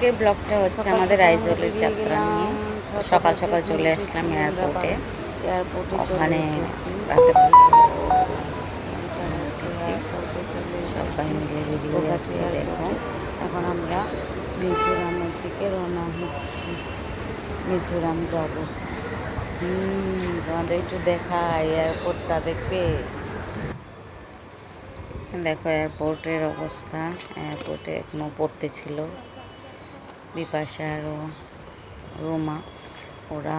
আজকের ব্লগটা হচ্ছে আমাদের আইজলের যাত্রা নিয়ে। সকাল সকাল চলে আসলাম এয়ারপোর্টে। এয়ারপোর্টে ওখানে সবাই মিলে গুয়াহাটি যাচ্ছি দেখো। এয়ারপোর্টে। এখন আমরা মিজোরামের দিকে রওনা হচ্ছি। মিজোরাম যাব। হুম তোমাদের একটু দেখা এয়ারপোর্টটা দেখবে। দেখো এয়ারপোর্টের অবস্থা। এয়ারপোর্টে এখনও পড়তে ছিল। বিপাশা আরও রোমা, ওরা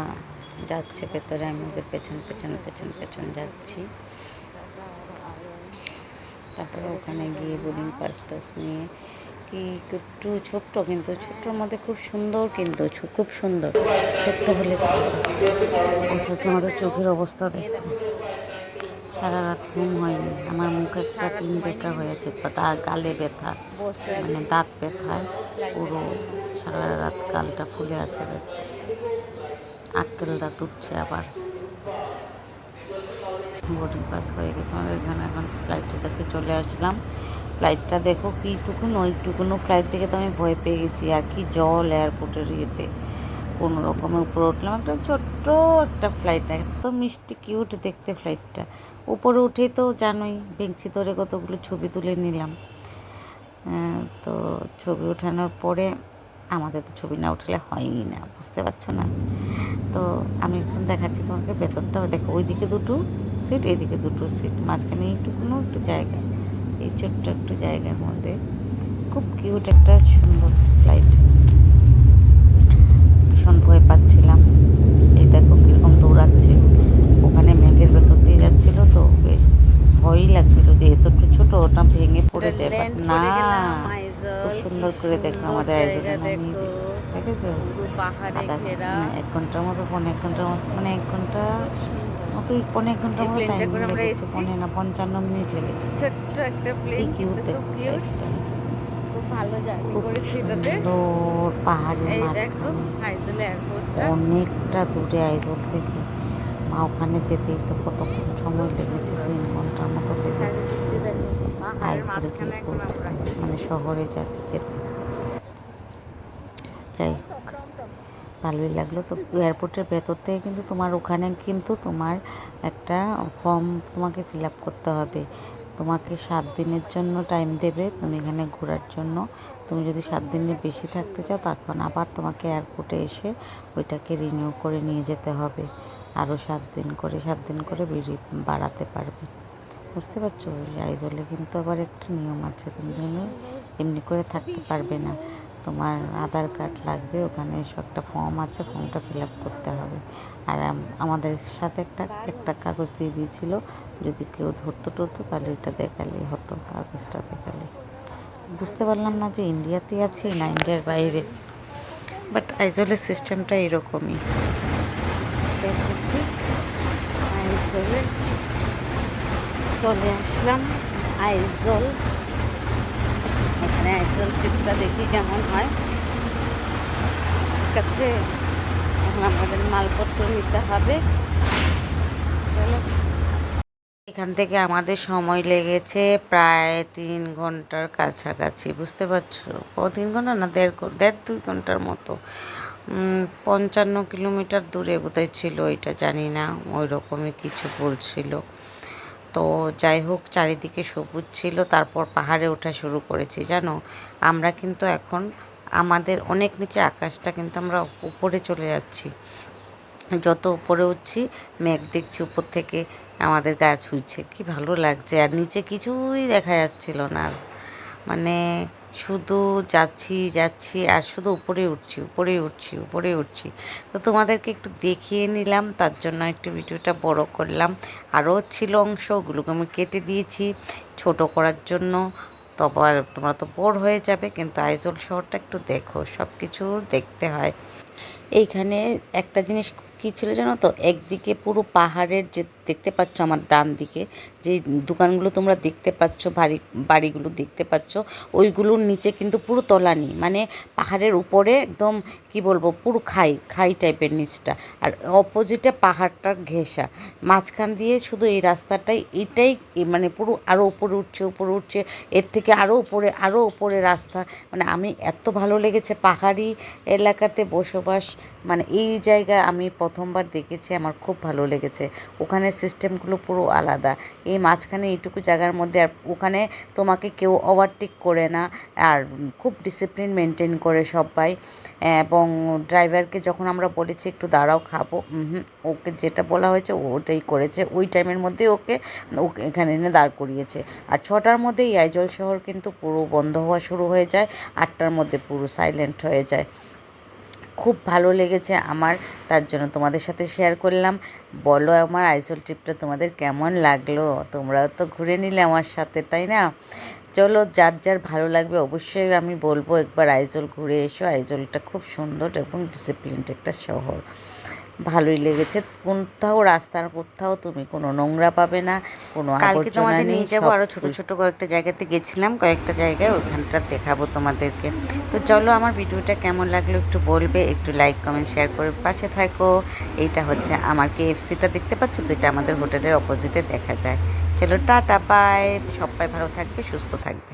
যাচ্ছে ভেতরে, আমি ওদের পেছন পেছন পেছন পেছন যাচ্ছি। তারপরে ওখানে গিয়ে বোর্ডিং পাস টাস নিয়ে, কি একটু ছোট্ট কিন্তু, ছোট্টর মধ্যে খুব সুন্দর কিন্তু খুব সুন্দর। ছোট্ট হলে আমাদের চোখের অবস্থা দেখো। সারা রাত ঘুম হয়নি। আমার মুখে একটা তিন বেঁকা হয়েছে গালে ব্যথা মানে দাঁত ব্যথায় পুরো সারা রাত গালটা ফুলে আছে আক্কেল দাঁত উঠছে আবার। বোর্ডিং পাস হয়ে গেছে আমাদের এখানে এখন ফ্লাইটের কাছে চলে আসলাম। ফ্লাইটটা দেখো কীটুকুন ওইটুকুনো ফ্লাইট থেকে তো আমি ভয় পেয়ে গেছি। আর কি জল এয়ারপোর্টের ইয়েতে। কোনো রকমে উপরে উঠলাম। একটা ছোট্ট একটা ফ্লাইট এত মিষ্টি কিউট দেখতে ফ্লাইটটা উপরে উঠে তো জানোই, বেঞ্চি ধরে কতগুলো ছবি তুলে নিলাম। তো ছবি ওঠানোর পরে আমাদের তো ছবি না উঠলে হয়ই না, বুঝতে পারছ না? তো আমি এখন দেখাচ্ছি তোমাকে, ভেতরটাও দেখো, ওইদিকে দুটো সিট এদিকে দুটো সিট মাঝখানে এইটুকুনো একটু জায়গা। এই ছোট্ট একটু জায়গার মধ্যে। খুব কিউট একটা সুন্দর ফ্লাইট ভীষণ ভয় পাচ্ছিলাম এই দেখো কীরকম দৌড়াচ্ছে ওখানে মেঘের ভেতর দিয়ে যাচ্ছিল তো বেশ ভয়ই লাগছিল যে এতটুকু ছোট ওটা ভেঙে পড়ে যায় বাট Land না। খুব সুন্দর করে দেখো। আমাদের। দেখেছ? মানে এক ঘণ্টার মতো পনেরো এক ঘণ্টার মতো মানে এক ঘণ্টা মতো পনেরো এক ঘণ্টার মতো টাইম লেগেছে পনেরো না পঞ্চান্ন মিনিট লেগেছে। ছোট্ট একটা কি প্লেন কিউট খুব ভালো জার্নি খুব করেছি এটাতে। সুন্দর পাহাড়ের মাঝখানে। অনেকটা দূরে আইজল থেকে। মা ওখানে যেতেই তো কতক্ষণ সময় লেগেছে তিন ঘণ্টার মতো লেগেছে। গিয়ে মানে শহরে যা- যেতে। যাই হোক ভালোই লাগল। তো এয়ারপোর্টের ভেতর থেকে কিন্তু তোমার ওখানে কিন্তু তোমার একটা ফর্ম তোমাকে ফিল আপ করতে হবে। তোমাকে সাত দিনের জন্য টাইম দেবে তুমি এখানে ঘোরার জন্য। তুমি যদি সাত দিনের বেশি থাকতে চাও তখন আবার তোমাকে এয়ারপোর্টে এসে ওইটাকে রিনিউ করে নিয়ে যেতে হবে। আরও সাত দিন করে সাত দিন করে বাড়াতে পারবে। বুঝতে পারছ? আইজলে কিন্তু আবার একটা নিয়ম আছে, তুমি এমনি করে থাকতে পারবে না। তোমার আধার কার্ড লাগবে, ওখানে একটা ফর্ম আছে, ফর্মটা ফিল আপ করতে হবে। আর আমাদের সাথে একটা একটা কাগজ দিয়ে দিয়েছিল, যদি কেউ ধরতো টরতো, তাহলে এটা দেখালেই হতো, কাগজটা দেখালে। বুঝতে পারলাম না যে ইন্ডিয়াতে আছি না ইন্ডিয়ার বাইরে, বাট আইজলের সিস্টেমটা এরকমই। দেখছি আইজলে চলে আসলাম, আইজল। এখানে আইজল ট্রিপটা দেখি কেমন হয়। ঠিক আছে, এখন আমাদের মালপত্র নিতে হবে। চলো। এখান থেকে আমাদের সময় লেগেছে প্রায় তিন ঘণ্টার কাছাকাছি, বুঝতে পারছ? ও, তিন ঘণ্টা না, দেড় দেড় দুই ঘণ্টার মতো। পঞ্চান্ন কিলোমিটার দূরে বোধহয় ছিল, এটা জানি না ওই রকমই কিছু বলছিল। তো যাই হোক, চারিদিকে সবুজ ছিল, তারপর পাহাড়ে ওঠা শুরু করেছি। জানো, আমরা কিন্তু এখন আমাদের অনেক নিচে আকাশটা কিন্তু আমরা উপরে চলে যাচ্ছি। যত উপরে উঠছি, মেঘ দেখছি উপর থেকে, আমাদের গাছ উঠছে কি ভালো লাগছে, আর নিচে কিছুই দেখা যাচ্ছিল না। মানে শুধু যাচ্ছি যাচ্ছি আর শুধু উপরে উঠছি উপরে উঠছি উপরে উঠছি। তো তোমাদেরকে একটু দেখিয়ে নিলাম, তার জন্য একটু ভিডিওটা বড় করলাম। আরও ছিল অংশ, ওগুলোকে আমি কেটে দিয়েছি, ছোট করার জন্য। তো আবার তোমরা তো বোর হয়ে যাবে, কিন্তু আইজল শহরটা একটু দেখো সব কিছু দেখতে হয়। এইখানে একটা জিনিস কী ছিল জানো তো? একদিকে পুরো পাহাড়ের যে দেখতে পাচ্ছ আমার ডান দিকে। যে দোকানগুলো তোমরা দেখতে পাচ্ছ, বাড়ি, বাড়িগুলো দেখতে পাচ্ছ, ওইগুলোর নিচে কিন্তু পুরো তলানি। মানে পাহাড়ের উপরে একদম, কি বলব, পুরো খাই খাই টাইপের নিচটা। আর অপোজিটে পাহাড়টার ঘেঁষা। মাঝখান দিয়ে শুধু এই রাস্তাটাই, এটাই মানে পুরো আরও উপরে উঠছে উপরে উঠছে। এর থেকে আরও উপরে আরও উপরে রাস্তা। মানে আমি এত ভালো লেগেছে পাহাড়ি এলাকাতে বসবাস। মানে এই জায়গায় আমি প্রথমবার দেখেছি, আমার খুব ভালো লেগেছে। ওখানে সিস্টেমগুলো পুরো আলাদা। এই মাঝখানে এইটুকু জায়গার মধ্যে আর ওখানে তোমাকে কেউ ওভারটেক করে না। আর খুব ডিসিপ্লিন মেনটেন করে সবাই। এবং ড্রাইভারকে যখন আমরা বলেছি, একটু দাঁড়াও, খাব। ওকে যেটা বলা হয়েছে ওটাই করেছে। ওই টাইমের মধ্যে ওকে ওকে এখানে এনে দাঁড় করিয়েছে। আর ছটার মধ্যে এই আইজল শহর কিন্তু পুরো বন্ধ হওয়া শুরু হয়ে যায়। আটটার মধ্যে পুরো সাইলেন্ট হয়ে যায়। খুব ভালো লেগেছে আমার, তার জন্য তোমাদের সাথে শেয়ার করলাম। বলো আমার আইসল ট্রিপটা তোমাদের কেমন লাগল? তোমরাও তো ঘুরে নিলে আমার সাথে, তাই না? চলো, যার যার ভালো লাগবে অবশ্যই আমি বলব একবার আইজল ঘুরে এসো। আইজলটা খুব সুন্দর এবং ডিসিপ্লিনড একটা শহর। ভালোই লেগেছে। কোথাও রাস্তার কোথাও তুমি কোনো নোংরা পাবে না কোনো কালকে তোমাদের নিয়ে যাব সব আরও ছোট ছোট কয়েকটা জায়গাতে গেছিলাম কয়েকটা জায়গায় ওখানটা দেখাবো তোমাদেরকে। তো চলো আমার ভিডিওটা কেমন লাগল একটু বলবে একটু লাইক কমেন্ট শেয়ার করে পাশে থাকো। এইটা হচ্ছে আমার কেএফসিটা দেখতে পাচ্ছ তো এটা আমাদের হোটেলের অপোজিটে দেখা যায়। চলো টাটা বাই সবাই ভালো থাকবে সুস্থ থাকবে।